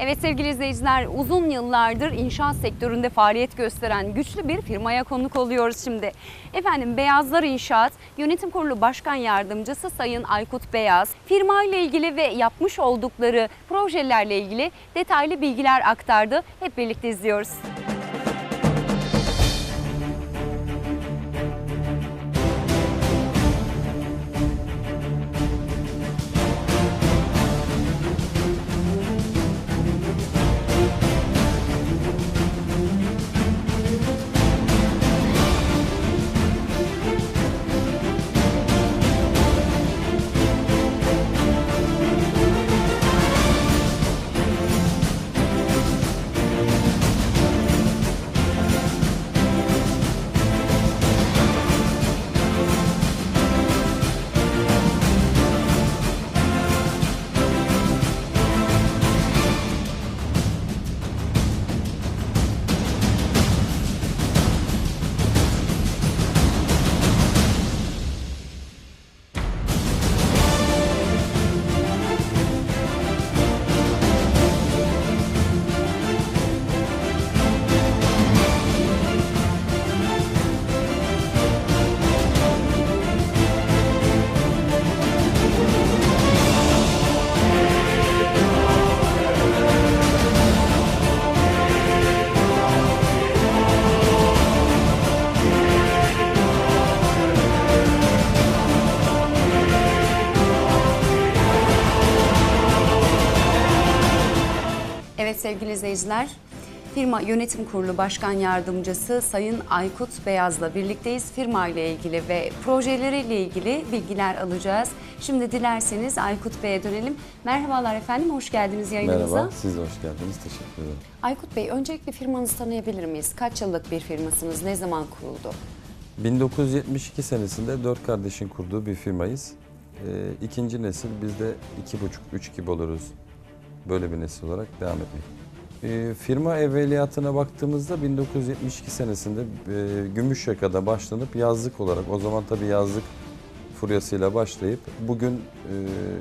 Evet sevgili izleyiciler uzun yıllardır inşaat sektöründe faaliyet gösteren güçlü bir firmaya konuk oluyoruz şimdi. Efendim Beyazlar İnşaat Yönetim Kurulu Başkan Yardımcısı Sayın Aykut Beyaz firma ile ilgili ve yapmış oldukları projelerle ilgili detaylı bilgiler aktardı. Hep birlikte izliyoruz. Evet sevgili izleyiciler, firma yönetim kurulu başkan yardımcısı Sayın Aykut Beyaz'la birlikteyiz. Firma ile ilgili ve projeleriyle ilgili bilgiler alacağız. Şimdi dilerseniz Aykut Bey'e dönelim. Merhabalar efendim, hoş geldiniz yayınımıza. Merhaba, siz de hoş geldiniz. Teşekkür ederim. Aykut Bey, öncelikle firmanızı tanıyabilir miyiz? Kaç yıllık bir firmasınız, ne zaman kuruldu? 1972 senesinde dört kardeşin kurduğu bir firmayız. Ee, ikinci nesil biz de iki buçuk, üç gibi oluruz. Böyle bir nesil olarak devam etmek. Ee, firma evveliyatına baktığımızda 1972 senesinde e, Gümüşyaka'da başlanıp yazlık olarak, o zaman tabii yazlık furyasıyla başlayıp bugün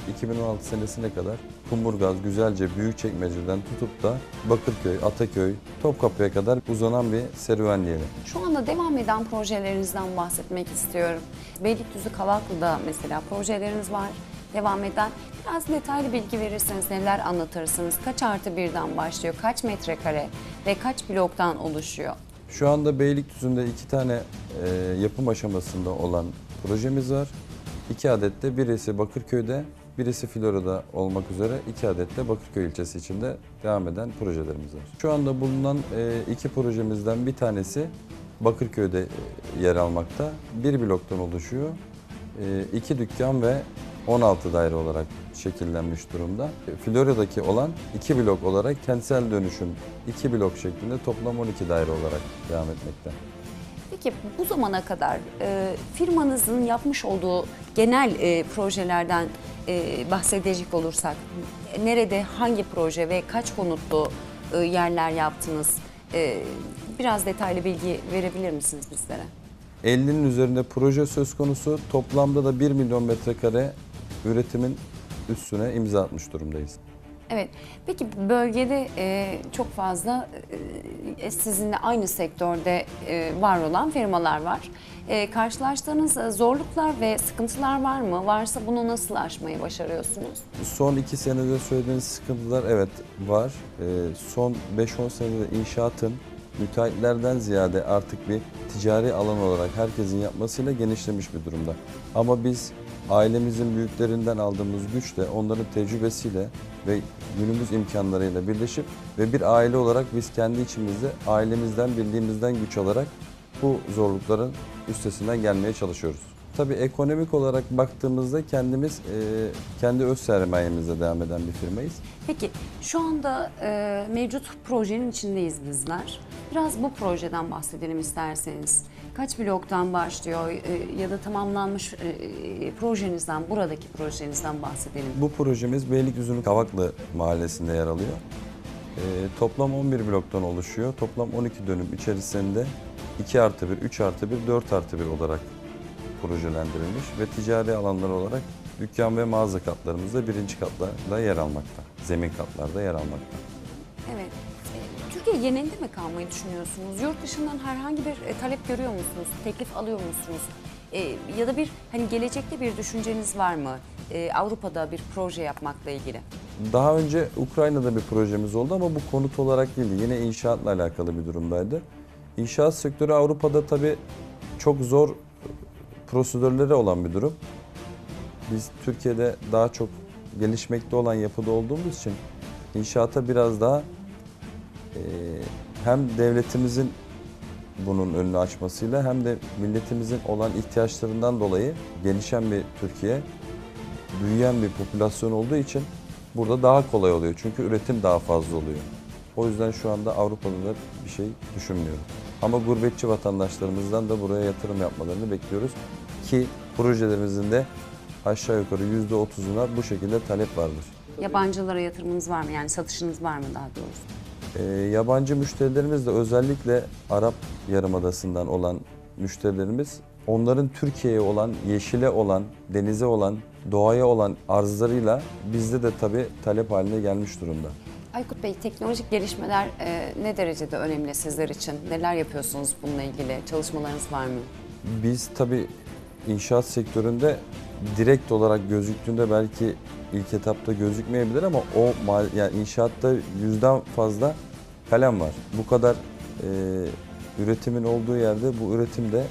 e, 2016 senesine kadar Kumburgaz, Güzelce, Büyükçekmece'den tutup da Bakırköy, Ataköy, Topkapı'ya kadar uzanan bir serüven diyelim. Şu anda devam eden projelerinizden bahsetmek istiyorum. Beylikdüzü Kavaklı'da mesela projeleriniz var devam eden. Biraz detaylı bilgi verirseniz neler anlatırsınız? Kaç artı birden başlıyor? Kaç metrekare ve kaç bloktan oluşuyor? Şu anda Beylikdüzü'nde iki tane e, yapım aşamasında olan projemiz var. İki adet de birisi Bakırköy'de, birisi Flora'da olmak üzere iki adet de Bakırköy ilçesi içinde devam eden projelerimiz var. Şu anda bulunan e, iki projemizden bir tanesi Bakırköy'de e, yer almakta. Bir bloktan oluşuyor. E, iki dükkan ve 16 daire olarak şekillenmiş durumda. Florya'daki olan iki blok olarak kentsel dönüşüm iki blok şeklinde toplam 12 daire olarak devam etmekte. Peki bu zamana kadar e, firmanızın yapmış olduğu genel e, projelerden e, bahsedecek olursak nerede hangi proje ve kaç konutlu e, yerler yaptınız? E, biraz detaylı bilgi verebilir misiniz bizlere? 50'nin üzerinde proje söz konusu. Toplamda da 1 milyon metrekare üretimin üstüne imza atmış durumdayız. Evet. Peki bölgede e, çok fazla e, sizinle aynı sektörde e, var olan firmalar var. E, karşılaştığınız e, zorluklar ve sıkıntılar var mı? Varsa bunu nasıl aşmayı başarıyorsunuz? Son iki senede söylediğiniz sıkıntılar evet var. Ee, son 5-10 senede inşaatın müteahhitlerden ziyade artık bir ticari alan olarak herkesin yapmasıyla genişlemiş bir durumda. Ama biz ailemizin büyüklerinden aldığımız güçle, onların tecrübesiyle ve günümüz imkanlarıyla birleşip ve bir aile olarak biz kendi içimizde ailemizden, bildiğimizden güç alarak bu zorlukların üstesinden gelmeye çalışıyoruz. Tabii ekonomik olarak baktığımızda kendimiz e, kendi öz sermayemizle devam eden bir firmayız. Peki şu anda e, mevcut projenin içindeyiz bizler. Biraz bu projeden bahsedelim isterseniz. Kaç bloktan başlıyor e, ya da tamamlanmış e, projenizden, buradaki projenizden bahsedelim. Bu projemiz Beylikdüzü'nün Kavaklı mahallesinde yer alıyor. E, toplam 11 bloktan oluşuyor. Toplam 12 dönüm içerisinde 2 artı 1, 3 artı 1, 4 artı 1 olarak projelendirilmiş ve ticari alanlar olarak dükkan ve mağaza katlarımızda birinci katlarda yer almakta. Zemin katlarda yer almakta. E, genelinde mi kalmayı düşünüyorsunuz? Yurt dışından herhangi bir e, talep görüyor musunuz? Teklif alıyor musunuz? E, ya da bir hani gelecekte bir düşünceniz var mı? E, Avrupa'da bir proje yapmakla ilgili. Daha önce Ukrayna'da bir projemiz oldu ama bu konut olarak değildi. Yine inşaatla alakalı bir durumdaydı. İnşaat sektörü Avrupa'da tabii çok zor prosedürleri olan bir durum. Biz Türkiye'de daha çok gelişmekte olan yapıda olduğumuz için inşaata biraz daha hem devletimizin bunun önünü açmasıyla hem de milletimizin olan ihtiyaçlarından dolayı gelişen bir Türkiye, büyüyen bir popülasyon olduğu için burada daha kolay oluyor. Çünkü üretim daha fazla oluyor. O yüzden şu anda Avrupa'da da bir şey düşünmüyorum. Ama gurbetçi vatandaşlarımızdan da buraya yatırım yapmalarını bekliyoruz. Ki projelerimizin de aşağı yukarı %30'una bu şekilde talep vardır. Yabancılara yatırımınız var mı? Yani satışınız var mı daha doğrusu? Ee, yabancı müşterilerimiz de özellikle Arap Yarımadası'ndan olan müşterilerimiz onların Türkiye'ye olan, yeşile olan, denize olan, doğaya olan arzlarıyla bizde de tabii talep haline gelmiş durumda. Aykut Bey, teknolojik gelişmeler e, ne derecede önemli sizler için? Neler yapıyorsunuz bununla ilgili? Çalışmalarınız var mı? Biz tabii inşaat sektöründe direkt olarak gözüktüğünde belki ilk etapta gözükmeyebilir ama o mal, yani inşaatta yüzden fazla kalem var. Bu kadar e, üretimin olduğu yerde bu üretimde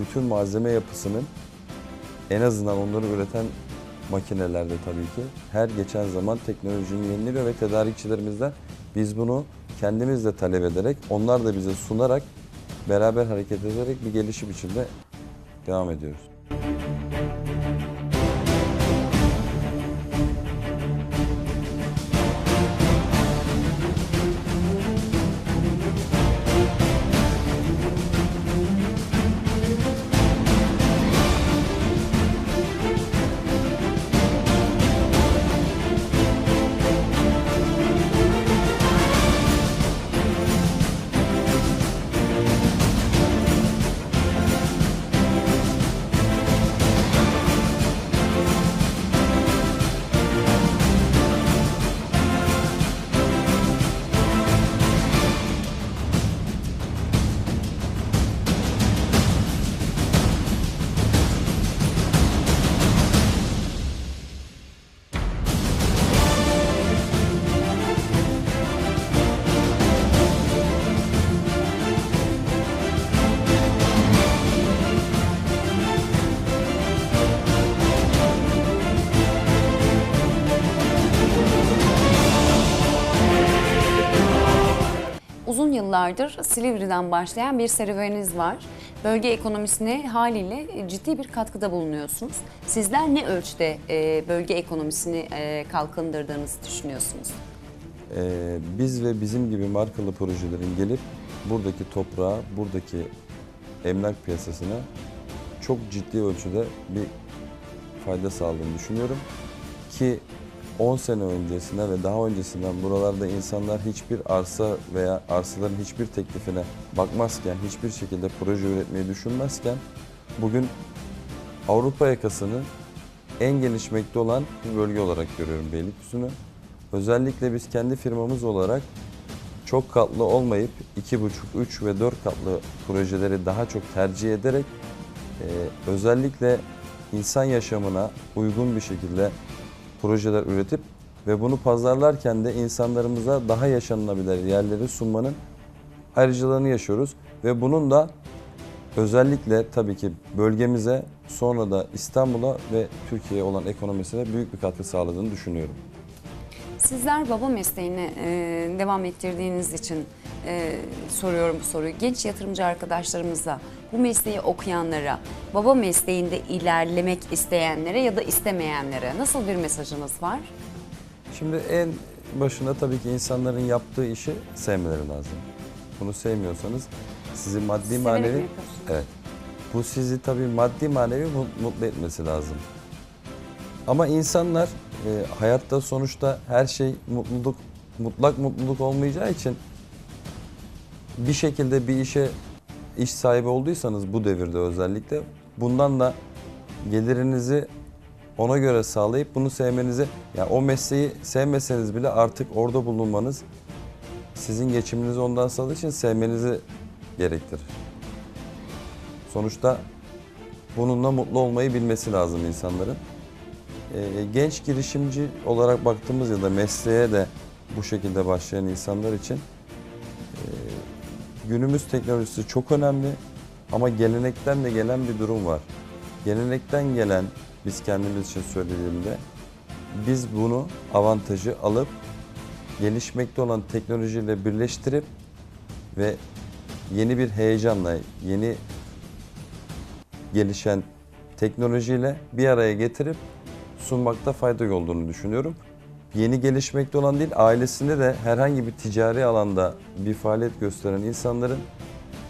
bütün malzeme yapısının en azından onları üreten makinelerde tabii ki her geçen zaman teknolojinin yeniliyor ve tedarikçilerimizden biz bunu kendimiz de talep ederek onlar da bize sunarak beraber hareket ederek bir gelişim içinde devam ediyoruz. Yıllardır Silivri'den başlayan bir serüveniniz var. Bölge ekonomisine haliyle ciddi bir katkıda bulunuyorsunuz. Sizler ne ölçüde e, bölge ekonomisini e, kalkındırdığınızı düşünüyorsunuz? Ee, biz ve bizim gibi markalı projelerin gelip buradaki toprağa, buradaki emlak piyasasına çok ciddi ölçüde bir fayda sağladığını düşünüyorum. Ki 10 sene öncesine ve daha öncesinden buralarda insanlar hiçbir arsa veya arsaların hiçbir teklifine bakmazken, hiçbir şekilde proje üretmeyi düşünmezken bugün Avrupa yakasını en gelişmekte olan bir bölge olarak görüyorum Beylikdüzü'nü. Özellikle biz kendi firmamız olarak çok katlı olmayıp 2,5, 3 ve 4 katlı projeleri daha çok tercih ederek e, özellikle insan yaşamına uygun bir şekilde projeler üretip ve bunu pazarlarken de insanlarımıza daha yaşanılabilir yerleri sunmanın ayrıcalığını yaşıyoruz ve bunun da özellikle tabii ki bölgemize sonra da İstanbul'a ve Türkiye'ye olan ekonomisine büyük bir katkı sağladığını düşünüyorum. Sizler baba mesleğini e, devam ettirdiğiniz için e, soruyorum bu soruyu. Genç yatırımcı arkadaşlarımıza, bu mesleği okuyanlara, baba mesleğinde ilerlemek isteyenlere ya da istemeyenlere nasıl bir mesajınız var? Şimdi en başında tabii ki insanların yaptığı işi sevmeleri lazım. Bunu sevmiyorsanız sizi maddi Severek manevi yapıyorsunuz? evet. Bu sizi tabii maddi manevi mut- mutlu etmesi lazım. Ama insanlar e, hayatta sonuçta her şey mutluluk mutlak mutluluk olmayacağı için bir şekilde bir işe iş sahibi olduysanız bu devirde özellikle bundan da gelirinizi ona göre sağlayıp bunu sevmenizi, yani o mesleği sevmeseniz bile artık orada bulunmanız sizin geçiminizi ondan sağladığı için sevmenizi gerektirir. Sonuçta bununla mutlu olmayı bilmesi lazım insanların. Ee, genç girişimci olarak baktığımız ya da mesleğe de bu şekilde başlayan insanlar için günümüz teknolojisi çok önemli ama gelenekten de gelen bir durum var. Gelenekten gelen biz kendimiz için söylediğimde biz bunu avantajı alıp gelişmekte olan teknolojiyle birleştirip ve yeni bir heyecanla, yeni gelişen teknolojiyle bir araya getirip sunmakta fayda olduğunu düşünüyorum. Yeni gelişmekte olan değil, ailesinde de herhangi bir ticari alanda bir faaliyet gösteren insanların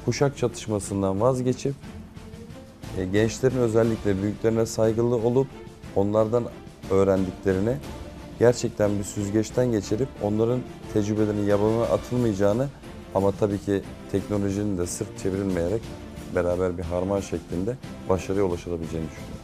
kuşak çatışmasından vazgeçip e, gençlerin özellikle büyüklerine saygılı olup onlardan öğrendiklerini gerçekten bir süzgeçten geçirip onların tecrübelerinin yabana atılmayacağını ama tabii ki teknolojinin de sırt çevrilmeyerek beraber bir harman şeklinde başarıya ulaşılabileceğini düşünüyorum.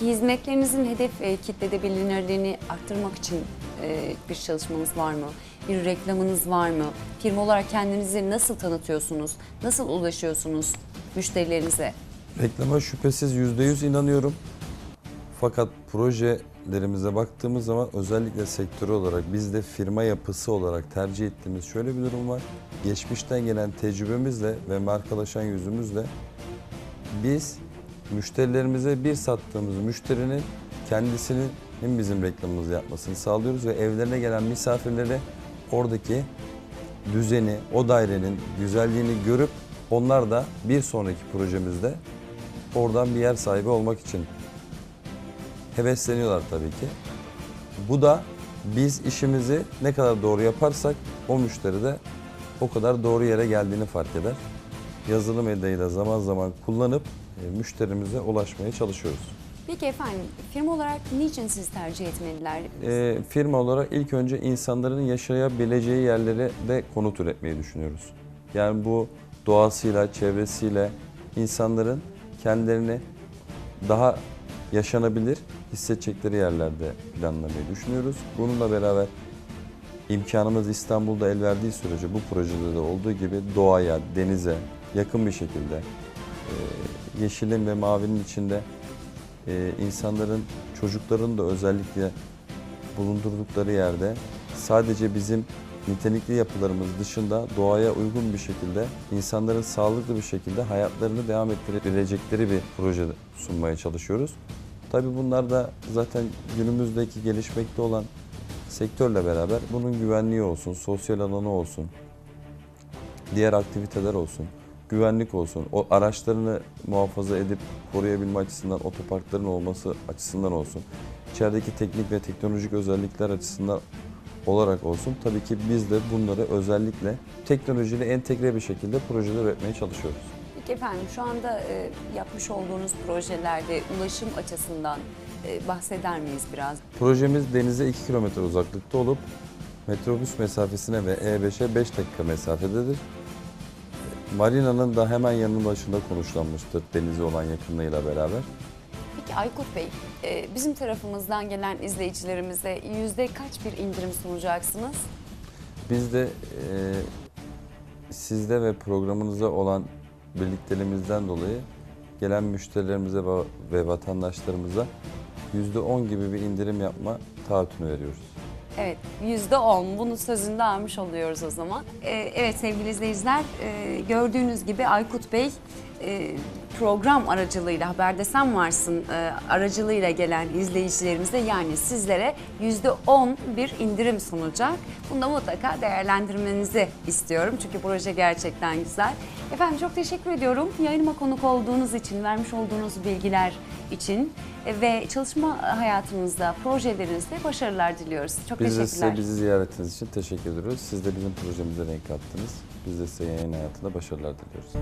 Hizmetlerinizin hedef e, kitlede bilinirliğini arttırmak için e, bir çalışmanız var mı? Bir reklamınız var mı? Firma olarak kendinizi nasıl tanıtıyorsunuz? Nasıl ulaşıyorsunuz müşterilerinize? Reklama şüphesiz %100 inanıyorum. Fakat projelerimize baktığımız zaman özellikle sektör olarak bizde firma yapısı olarak tercih ettiğimiz şöyle bir durum var. Geçmişten gelen tecrübemizle ve markalaşan yüzümüzle biz müşterilerimize bir sattığımız müşterinin kendisinin bizim reklamımızı yapmasını sağlıyoruz ve evlerine gelen misafirlere oradaki düzeni, o dairenin güzelliğini görüp onlar da bir sonraki projemizde oradan bir yer sahibi olmak için hevesleniyorlar tabii ki. Bu da biz işimizi ne kadar doğru yaparsak o müşteri de o kadar doğru yere geldiğini fark eder. Yazılı medyayı da zaman zaman kullanıp müşterimize ulaşmaya çalışıyoruz. Peki efendim firma olarak niçin siz tercih etmeliler? E, firma olarak ilk önce insanların yaşayabileceği yerlere de konut üretmeyi düşünüyoruz. Yani bu doğasıyla, çevresiyle insanların kendilerini daha yaşanabilir hissedecekleri yerlerde planlamayı düşünüyoruz. Bununla beraber imkanımız İstanbul'da el verdiği sürece bu projede de olduğu gibi doğaya, denize yakın bir şekilde e, yeşilin ve mavinin içinde e, insanların, çocukların da özellikle bulundurdukları yerde sadece bizim nitelikli yapılarımız dışında doğaya uygun bir şekilde insanların sağlıklı bir şekilde hayatlarını devam ettirebilecekleri bir proje sunmaya çalışıyoruz. Tabii bunlar da zaten günümüzdeki gelişmekte olan sektörle beraber bunun güvenliği olsun, sosyal alanı olsun, diğer aktiviteler olsun, güvenlik olsun, o araçlarını muhafaza edip koruyabilme açısından, otoparkların olması açısından olsun, içerideki teknik ve teknolojik özellikler açısından olarak olsun. Tabii ki biz de bunları özellikle teknolojiyle entegre bir şekilde projeler üretmeye çalışıyoruz. Peki efendim şu anda e, yapmış olduğunuz projelerde ulaşım açısından e, bahseder miyiz biraz? Projemiz denize 2 kilometre uzaklıkta olup metrobüs mesafesine ve E5'e 5 dakika mesafededir. Marina'nın da hemen yanı başında konuşlanmıştır denize olan yakınlığıyla beraber. Peki Aykut Bey, e, bizim tarafımızdan gelen izleyicilerimize yüzde kaç bir indirim sunacaksınız? Biz de e, sizde ve programınıza olan birlikteliğimizden dolayı gelen müşterilerimize ve- vatandaşlarımıza %10 gibi bir indirim yapma taahhütünü veriyoruz. Evet, yüzde on. Bunu sözünde almış oluyoruz o zaman. Ee, evet sevgili izleyiciler, e, gördüğünüz gibi Aykut Bey e, program aracılığıyla, Haberde Sen Varsın e, aracılığıyla gelen izleyicilerimize yani sizlere yüzde on bir indirim sunacak. Bunu da mutlaka değerlendirmenizi istiyorum. Çünkü proje gerçekten güzel. Efendim çok teşekkür ediyorum. Yayınıma konuk olduğunuz için, vermiş olduğunuz bilgiler için e, ve çalışma hayatınızda, projelerinizde başarılar diliyoruz. Çok Biz de teşekkürler. size bizi ziyaretiniz için teşekkür ediyoruz. Siz de bizim projemize renk kattınız. Biz de size yayın hayatında başarılar diliyoruz.